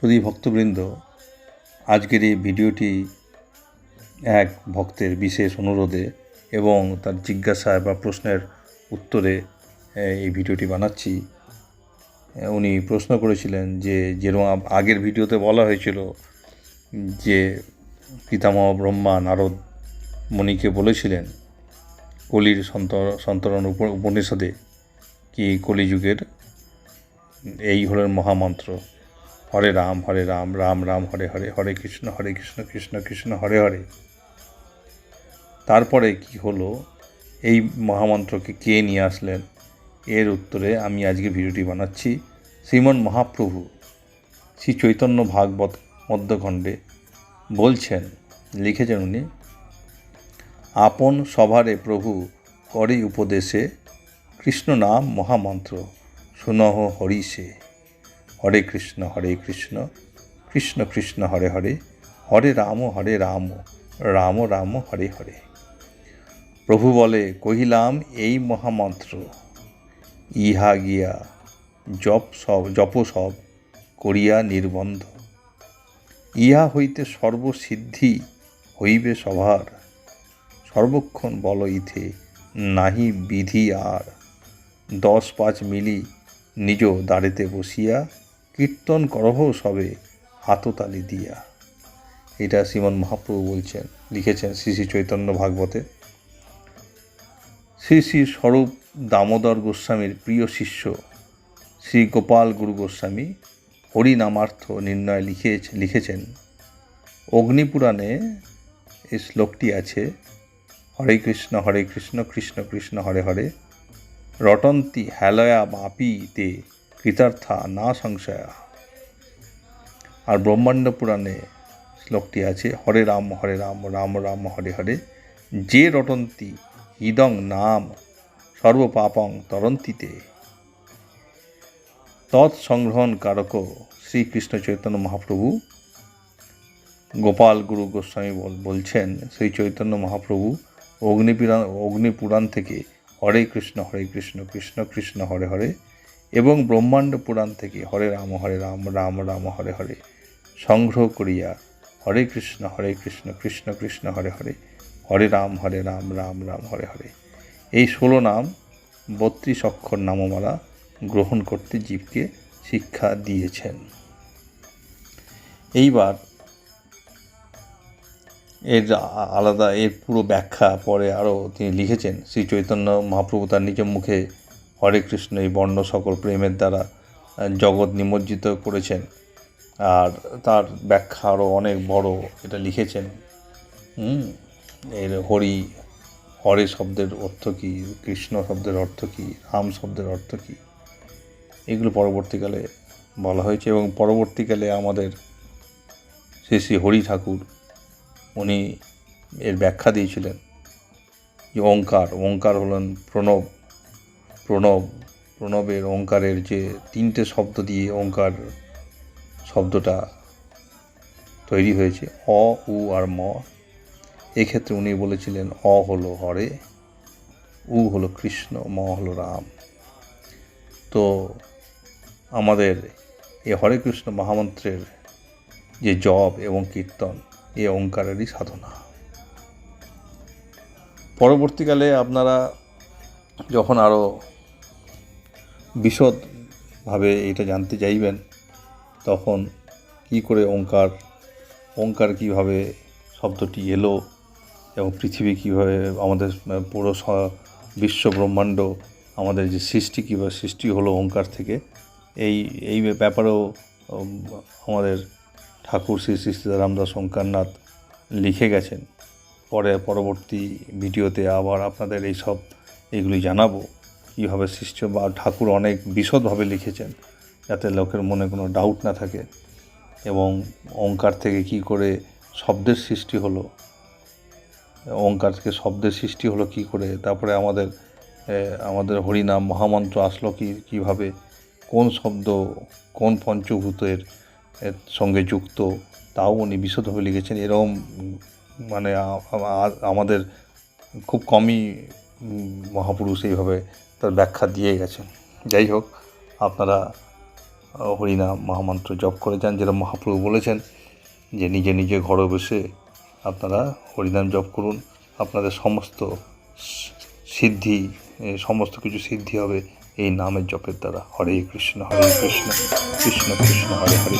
সুধী ভক্তবৃন্দ, আজকের এই ভিডিওটি এক ভক্তের বিশেষ অনুরোধে এবং তার জিজ্ঞাসা বা প্রশ্নের উত্তরে এই ভিডিওটি বানাচ্ছি। উনি প্রশ্ন করেছিলেন যে যেরকম আগের ভিডিওতে বলা হয়েছিল যে, পিতামহ ব্রহ্মা নারদ মণিকে বলেছিলেন, কলির সন্ত- সন্তরণ উপ- উপনিষদে কি কলিযুগের? এই হলেন মহামন্ত্র। হরে রাম হরে রাম রাম রাম, হরে হরে হরে কৃষ্ণ হরে কৃষ্ণ কৃষ্ণ কৃষ্ণ, হরে হরে। তারপরে কি হলো? এই মহামন্ত্রকে কে নিয়ে আসলেন? এর উত্তরে আমি আজকে ভিডিওটি বানাচ্ছি শ্রীমন মহাপ্রভু। শ্রী চৈতন্য ভাগবত মধ্যখণ্ডে বলছেন, লিখেছেন উনি, আপন সভারে প্রভু করে উপদেশে, কৃষ্ণ নাম মহামন্ত্র, সুনহ হরিষে হরে কৃষ্ণ হরে কৃষ্ণ কৃষ্ণ কৃষ্ণ, হরে হরে হরে রাম হরে রাম রাম রাম, হরে হরে। প্রভু বলে, কহিলাম, এই মহামন্ত্র, ইহা গিয়া জপ সব জপ সব করিয়া নির্বন্ধ। ইহা হইতে সর্বসিদ্ধি হইবে সভার। সর্বক্ষণ বল ইথে, নাহি বিধি আর। দশ পাঁচ মিলি নিজ দাঁড়িতে বসিয়া কীর্তন করহ সবে হাততালি দিয়া। এটা শ্রীমন মহাপ্রভু বলছেন, লিখেছেন শ্রী শ্রী চৈতন্য ভাগবতে। শ্রী শ্রী স্বরূপ দামোদর গোস্বামীর প্রিয় শিষ্য শ্রী গোপাল গুরু গোস্বামী হরিনামার্থ নির্ণয় লিখে লিখেছেন, অগ্নিপুরাণে এই শ্লোকটি আছে, হরে কৃষ্ণ হরে কৃষ্ণ কৃষ্ণ কৃষ্ণ, হরে হরে, রটন্তি হেলয়া বাপিতে কৃতার্থা না সংশয়া। আর ব্রহ্মাণ্ড পুরাণে শ্লোকটি আছে, হরে রাম হরে রাম রাম রাম, হরে হরে, যে রটন্তি ইদং নাম সর্বপাপং তরন্তিতে। তৎসংগ্রহণ কারক শ্রীকৃষ্ণ চৈতন্য মহাপ্রভু। গোপাল গুরু গোস্বামী বল- বলছেন শ্রী চৈতন্য মহাপ্রভু অগ্নিপুরাণ অগ্নিপুরাণ থেকে হরে কৃষ্ণ হরে কৃষ্ণ কৃষ্ণ কৃষ্ণ, হরে হরে এবং ব্রহ্মাণ্ড পুরাণ থেকে হরে রাম হরে রাম রাম রাম, হরে হরে সংগ্রহ করিয়া হরে কৃষ্ণ হরে কৃষ্ণ কৃষ্ণ কৃষ্ণ, হরে হরে হরে রাম হরে রাম রাম রাম, হরে হরে। এই ষোলো নাম, বত্রিশ অক্ষর নামমালা গ্রহণ করতে জীবকে শিক্ষা দিয়েছেন। এইবার এর আলাদা এর পুরো ব্যাখ্যা পরে আরও তিনি লিখেছেন। শ্রী চৈতন্য মহাপ্রভু তার নিজের মুখে হরে কৃষ্ণ এই বর্ণ সকল প্রেমের দ্বারা জগৎ নিমজ্জিত করেছেন। আর তার ব্যাখ্যা আরও অনেক বড় এটা লিখেছেন। এর হরি, হরে শব্দের অর্থ কী? কৃষ্ণ শব্দের অর্থ কী? রাম শব্দের অর্থ কী? এগুলো পরবর্তীকালে বলা হয়েছে এবং পরবর্তীকালে আমাদের শ্রী শ্রী হরি ঠাকুর, উনি এর ব্যাখ্যা দিয়েছিলেন যে ওঙ্কার ওঙ্কার হলেন প্রণব। প্রণব, প্রণবের ওঙ্কারের যে তিনটে শব্দ দিয়ে ওঙ্কার শব্দটা তৈরি হয়েছে, অ, উ আর ম। এক্ষেত্রে উনি বলেছিলেন, অ হলো হরে, উ হলো কৃষ্ণ, ম হলো রাম। তো আমাদের এই হরে কৃষ্ণ মহামন্ত্রের যে জপ এবং কীর্তন, এ ওঙ্কারেরই সাধনা। পরবর্তীকালে আপনারা যখন আরও বিশদভাবে এটা জানতে চাইবেন, তখন কি করে ওঙ্কার ওঙ্কার কীভাবে শব্দটি এলো এবং পৃথিবী কীভাবে আমাদের পুরো বিশ্ব ব্রহ্মাণ্ড, আমাদের যে সৃষ্টি কীভাবে সৃষ্টি হলো ওঙ্কার থেকে, এই এই ব্যাপারেও আমাদের ঠাকুর শ্রী শ্রী সীতারামদাস ওঙ্কারনাথ লিখে গেছেন। পরে পরবর্তী ভিডিওতে আবার আপনাদের এই সব এগুলি জানাব। কীভাবে সৃষ্টি বা ঠাকুর অনেক বিশদভাবে লিখেছেন, যাতে লোকের মনে কোনো ডাউট না থাকে এবং ওঙ্কার থেকে কি করে শব্দের সৃষ্টি হলো ওঙ্কার থেকে শব্দের সৃষ্টি হলো কি করে, তারপরে আমাদের আমাদের হরিনাম মহামন্ত্র আসলো কি, কীভাবে, কোন শব্দ, কোন পঞ্চভূতের সঙ্গে যুক্ত, তাও উনি বিশদভাবে লিখেছেন। এরকম মানে আমাদের খুব কমই মহাপুরুষ এইভাবে তার ব্যাখ্যা দিয়ে গেছেন। যাই হোক, আপনারা হরিনাম মহামন্ত্র জপ করে যান যেটা মহাপ্রভু বলেছেন যে নিজে নিজে ঘরে বসে আপনারা হরিনাম জপ করুন। আপনাদের সমস্ত সিদ্ধি সমস্ত কিছু সিদ্ধি হবে এই নামের জপের দ্বারা। হরে কৃষ্ণ হরে কৃষ্ণ কৃষ্ণ কৃষ্ণ, হরে হরে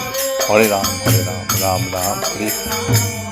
হরে রাম হরে রাম রাম রাম, হরে।